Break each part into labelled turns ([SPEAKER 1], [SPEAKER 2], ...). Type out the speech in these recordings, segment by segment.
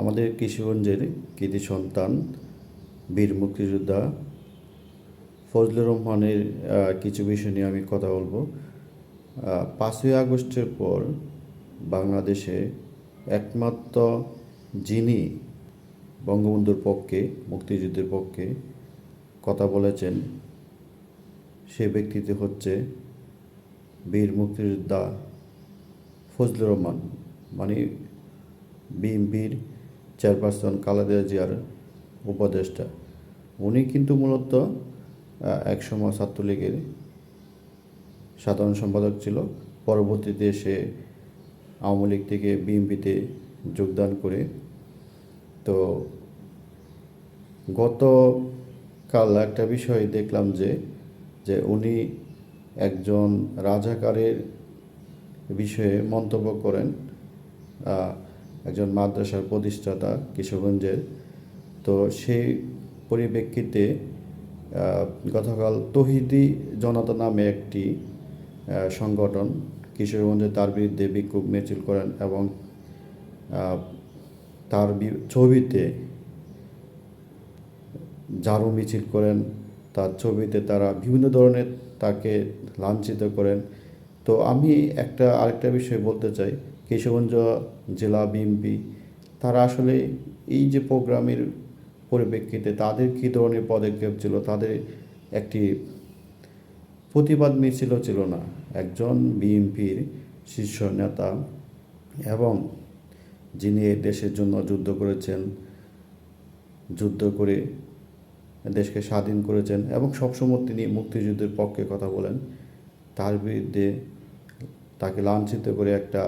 [SPEAKER 1] আমাদের কিশোরগঞ্জের কৃতি সন্তান, বীর মুক্তিযোদ্ধা ফজলুর রহমানের কিছু বিষয় নিয়ে আমি কথা বলব। পাঁচই আগস্টের পর বাংলাদেশে একমাত্র যিনি বঙ্গবন্ধুর পক্ষে, মুক্তিযুদ্ধের পক্ষে কথা বলেছেন, সে ব্যক্তিটি হচ্ছে বীর মুক্তিযোদ্ধা ফজলুর রহমান। মানে বিএনপির চেয়ারপারসন খালেদা জিয়ার উপদেষ্টা। উনি কিন্তু মূলত একসময় ছাত্রলীগের সাধারণ সম্পাদক ছিল। পরবর্তীতে সে আওয়ামী লীগ থেকে বিএনপিতে যোগদান করে। তো গতকাল একটা বিষয় দেখলাম যে যে উনি একজন রাজাকারের বিষয়ে মন্তব্য করেন। একজন মাদ্রাসার প্রতিষ্ঠাতা কিশোরগঞ্জের। তো সেই পরিপ্রেক্ষিতে গতকাল তহিদি জনতা নামে একটি সংগঠন কিশোরগঞ্জে তার বিরুদ্ধে বিক্ষোভ মিছিল করেন এবং তার ছবিতে ঝাড়ু মিছিল করেন। তার ছবিতে তারা বিভিন্ন ধরনের তাকে লাঞ্ছিত করেন। তো আমি একটা আরেকটা বিষয় বলতে চাই। কিশোরগঞ্জ জেলা বিএমপি তারা আসলে এই যে প্রোগ্রামের পরিপ্রেক্ষিতে তাদের কী ধরনের পদক্ষেপ ছিল, তাদের একটি প্রতিবাদ মিছিলও ছিল না। একজন বিএনপির শীর্ষ নেতা এবং যিনি দেশের জন্য যুদ্ধ করেছেন, যুদ্ধ করে দেশকে স্বাধীন করেছেন এবং সবসময় তিনি মুক্তিযুদ্ধের পক্ষে কথা বলেন, তার বিরুদ্ধে তাকে লাঞ্ছিত করে একটা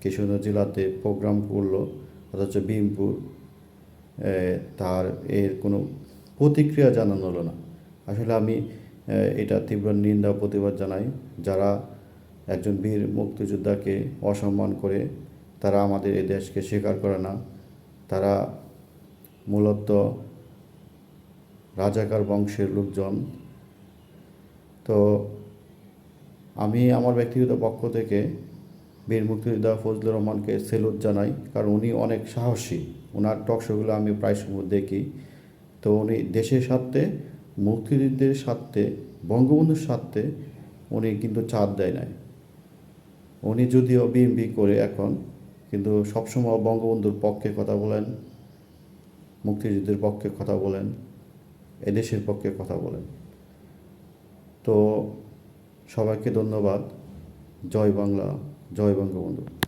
[SPEAKER 1] কিশোরগঞ্জ জেলাতে প্রোগ্রাম করল, অথচ বিএমপুর তার এর কোনো প্রতিক্রিয়া জানানো হলো না। আসলে আমি এটা তীব্র নিন্দা প্রতিবাদ জানাই। যারা একজন বীর মুক্তিযোদ্ধাকে অসম্মান করে, তারা আমাদের এই দেশকে স্বীকার করে না। তারা মূলত রাজাকার বংশের লোকজন। তো আমি আমার ব্যক্তিগত পক্ষ থেকে বীর মুক্তিযোদ্ধা ফজলুর রহমানকে সেলুট জানাই, কারণ উনি অনেক সাহসী। ওনার টকশোগুলো আমি প্রায় সময় দেখি। তো উনি দেশের স্বার্থে, মুক্তিযুদ্ধের স্বার্থে, বঙ্গবন্ধুর স্বার্থে উনি কিন্তু চাঁদ দেয় নাই। উনি যদিও বিএমপি করে এখন, কিন্তু সবসময় বঙ্গবন্ধুর পক্ষে কথা বলেন, মুক্তিযুদ্ধের পক্ষে কথা বলেন, এদেশের পক্ষে কথা বলেন। তো সবাইকে ধন্যবাদ। জয় বাংলা। জয় বঙ্গবন্ধু।